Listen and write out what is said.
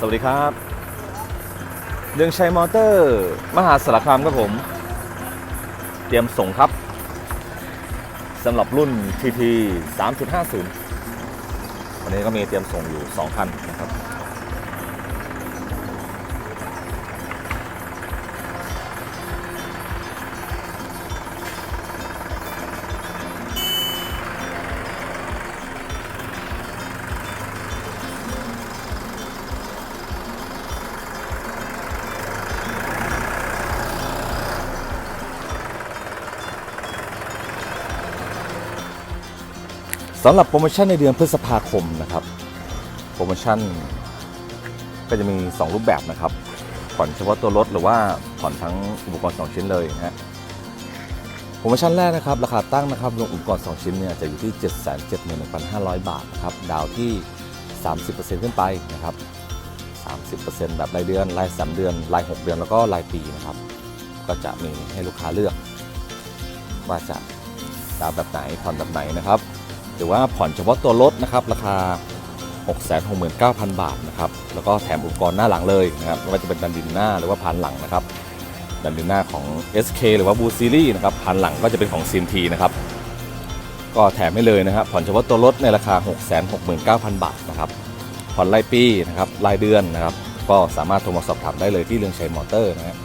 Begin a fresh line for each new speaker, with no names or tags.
สวัสดีครับเรืองชัยมอเตอร์ มหาสารคามครับผม เตรียมส่งครับสำหรับรุ่น TT 3.50 วันนี้ก็มีเตรียมส่งอยู่ 2 คันนะครับ สำหรับโปรโมชั่นในเดือนพฤษภาคมนะครับ โปรโมชั่นก็จะมี 2 รูปแบบนะครับ ผ่อนเฉพาะตัวรถหรือว่าผ่อนทั้งอุปกรณ์ 2 ชิ้นเลยนะฮะ โปรโมชั่นแรกนะครับ ราคาตั้งนะครับรวมอุปกรณ์ 2 ชิ้นเนี่ยจะอยู่ที่ 771,500 บาทนะครับ ดาวที่ 30%ขึ้นไปนะครับ 30%แบบรายเดือน ราย 3 เดือน ราย 6 เดือน แล้วก็รายปีนะครับ ก็จะมีให้ลูกค้าเลือก ว่าจะดาวแบบไหนผ่อนแบบไหนนะครับ หรือว่าผ่อนเฉพาะตัวรถนะครับราคา 669,000 บาทนะครับแล้วก็แถมอุปกรณ์หน้าหลังเลยนะครับไม่ว่าจะเป็นดันดินหน้าหรือว่าพานหลังนะครับดันดินหน้าของ SK หรือว่าบูซีรีส์นะครับพานหลังก็จะเป็นของ CMT นะครับก็แถมให้เลยนะครับผ่อนเฉพาะตัวรถในราคา 669,000 บาทนะครับผ่อนรายปีนะครับรายเดือนนะครับก็สามารถโทรมาสอบถามได้เลยที่เรืองชัยมอเตอร์นะฮะ